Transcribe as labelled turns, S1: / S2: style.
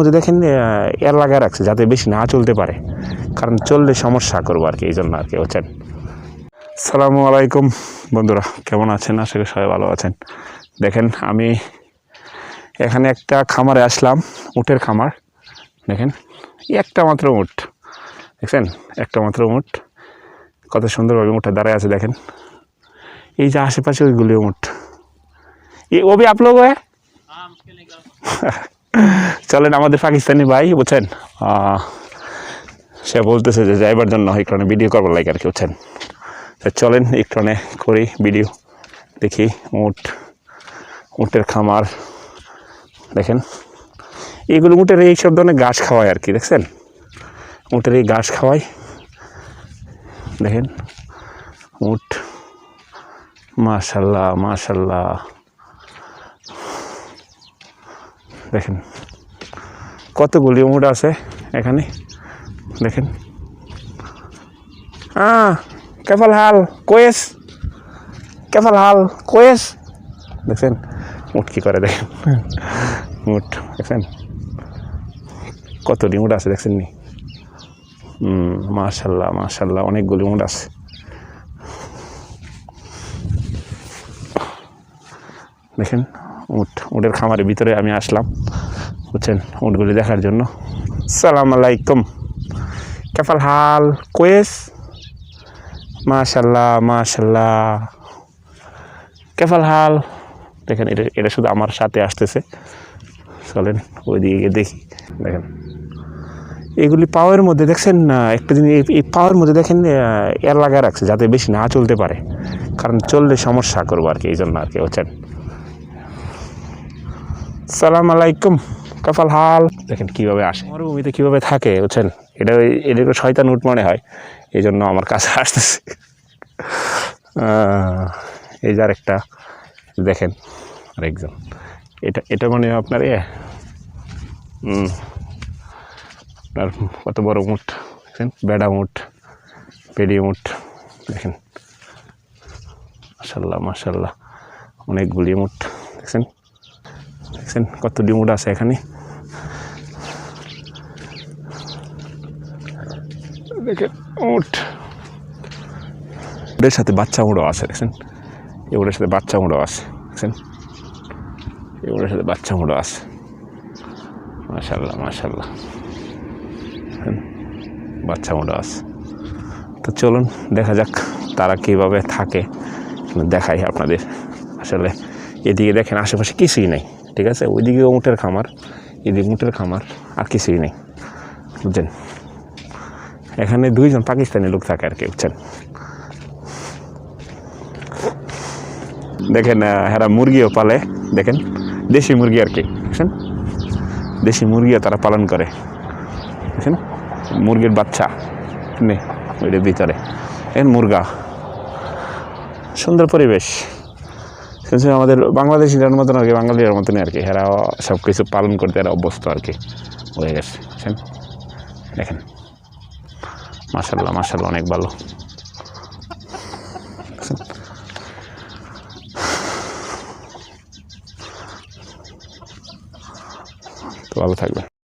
S1: মধ্যে দেখেন আহ, এর লাগায় রাখছে যাতে বেশি না চলতে পারে কারণ চললে সমস্যা করবো আর কি এই জন্য আর কি বুঝছেন সালামু আলাইকুম বন্ধুরা কেমন আছেন আশা করি সবাই ভালো আছেন দেখেন আমি এখানে একটা খামারে আসলাম উটের খামার দেখেন এই একটা মাত্র উট দেখছেন একটা মাত্র উট কত সুন্দরভাবে উঠে দাঁড়ায় আছে দেখেন এই যে আশেপাশে ওইগুলি উট ये वो भी आप लोग है চলেন আমাদের পাকিস্তানি ভাই, বুঝছেন? সে বলতেছে যে যাইবার জন্য কারণে ভিডিও করবার লাগে আর কি, বুঝছেন? চলেন কারণে করি ভিডিও দেখি উট, উটের খামার, দেখেন? এইগুলো উটের এই সব ধরনের ঘাস খাওয়ায় আর কি, দেখছেন? উটের এই ঘাস খাওয়ায়, দেখেন? উট, মাশাল্লাহ মাশাল্লাহ। দেখেন, কতগুলি উট আছে এখানে? দেখেন। হ্যাঁ কেফাল হাল, কোয়েস। কেফাল হাল, কোয়েস। দেখছেন উট কি করে দেখেন? উট দেখছেন কত উট আছে দেখছেন নি? হুম মাশাল্লাহ মাশাল্লাহ, অনেকগুলি উট আছে। দেখেন উট উটের খামারের ভিতরে আমি আসলাম, বুঝছেন, উটগুলি দেখার জন্য। সালাম আলাইকুম। কেফাল হাল, কোয়েস? মাশাল্লাহ মাশাল্লাহ। কেফাল হাল, দেখেন, এটা এটা শুধু আমার সাথে আসতেছে। চলেন, ওইদিকে গিয়ে দেখি। দেখেন, এগুলি পাওয়ার মধ্যে, দেখছেন একটা জিনিস, এই- পাওয়ার মধ্যে দেখেন এর লাগায় রাখছে, যাতে বেশি না চলতে পারে। কারণ চললে সমস্যা করব আর কি এই জন্য আর কি, বুঝছেন? সালাম আলাইকুম। কাফাল হাল। দেখেন কীভাবে আসে। মরুভূমিতে কীভাবে থাকে বুঝছেন? এটা ওই এদিকে শয়তান উঠ মনে হয়। এই জন্য আমার কাছে আসতেছে। এই যে আরেকটা দেখেন আরেকজন। এটা এটা মানে আপনার এ আপনার কত বড় মুঠ দেখেন? বেড়া মুঠ পেডি উঠ দেখেন। মাসাল্লাহ মাসাল্লাহ অনেকগুলি মুঠ দেখছেন দেখছেন কত ডিমুট আছে এখানে। দেখেন, উঠ। ওদের সাথে বাচ্চা মুড়ো আছে, দেখছেন? এগুলোর সাথে বাচ্চা মুড়ো আছে, দেখছেন? এগুলোর সাথে বাচ্চা মুড়ো আছে। মাশাল্লাহ মাশাল্লাহ বাচ্চা মুড়ো আছে। তো চলুন, দেখা যাক তারা কীভাবে থাকে। দেখাই আপনাদের। আসলে এদিকে দেখেন, আশেপাশে কিছুই নেই। ঠিক আছে? ওইদিকে উটের খামার এদিকে উটের খামার আর কিছুই নেই। বুঝছেন? এখানে দুইজন পাকিস্তানি লোক থাকে আর কি বুঝছেন? দেখেন আহ, এরা মুরগিও পালে দেখেন? দেশি মুরগি আর কি বুঝছেন? দেশি মুরগিও তারা পালন করে বুঝছেন? মুরগির বাচ্চা নেই ওইটার ভিতরে। এখন মুরগা সুন্দর পরিবেশ। আমাদের বাংলাদেশিদের মতন আর কি বাঙালির মতনই আর কি। এরা সব কিছু পালন করতে এরা অভ্যস্ত আর কি, হয়ে গেছে। বুঝছেন দেখেন। মাসাল্লাহ মাসাল্লাহ অনেক ভালো? তো ভালো থাকবেন।